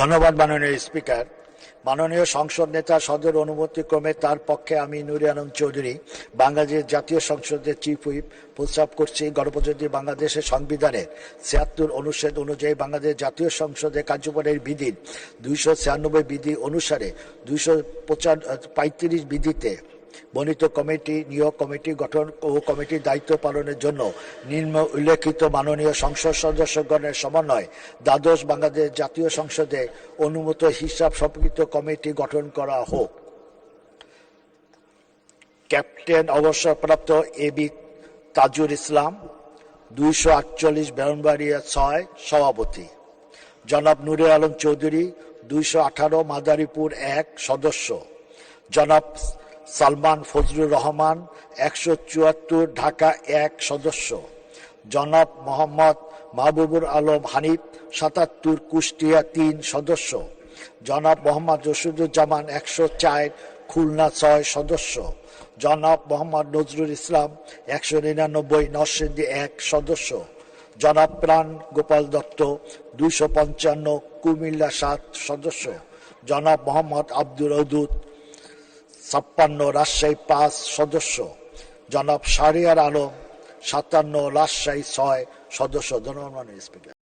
ধন্যবাদ মাননীয় স্পিকার। মাননীয় সংসদ নেতা সদর অনুমতি ক্রমে তার পক্ষে আমি নুরি আলম চৌধুরী বাংলাদেশ জাতীয় সংসদের চিফ হুইপ, প্রস্তাব করছি গণপ্রজাতন্ত্রী বাংলাদেশের সংবিধানের ছিয়াত্তর অনুচ্ছেদ অনুযায়ী বাংলাদেশ জাতীয় সংসদের কার্যকরের বিধির দুইশো ছিয়ানব্বই বিধি অনুসারে দুইশো পঁয়ত্রিশ বিধিতে বর্ণিত কমিটি, নিয়োগ কমিটি গঠন ও কমিটির দায়িত্ব পালনের জন্য নিম্ন উল্লেখিত মাননীয় সংসদ সদস্যগণের সমন্বয় দ্বাদশ বাংলাদেশ জাতীয় সংসদে অনুমত হিসাব সম্পর্কিত কমিটি গঠন করা হোক। ক্যাপ্টেন অবসরপ্রাপ্ত এ বি তাজুর ইসলাম, দুইশো আটচল্লিশ ব্রাহ্মণবাড়িয়া ছয় সভাপতি। জনাব নুরে আলম চৌধুরী, দুইশো আঠারো মাদারীপুর এক সদস্য। জনাব সালমান ফজলুর রহমান, একশো চুয়াত্তর, ঢাকা এক সদস্য। জনাব মোহাম্মদ মাহবুবুর আলম হানিফ, সাতাত্তর, কুষ্টিয়া তিন সদস্য। জনাব মোহাম্মদ রশিদুজ্জামান একশো চার, খুলনা ছয় সদস্য। জনাব মোহাম্মদ নজরুল ইসলাম একশো নিরানব্বই, নরসিংদী এক সদস্য। জনাব প্রাণ গোপাল দত্ত দুইশো পঞ্চান্ন, কুমিল্লা সাত সদস্য। জনাব মোহাম্মদ আব্দুল অদুদ ছাপ্পান্ন রাজশাহী পাঁচ সদস্য। জনাব শাহরিয়ার আলম সাতান্ন রাজশাহী ছয় সদস্য। জনগণ স্পিকার।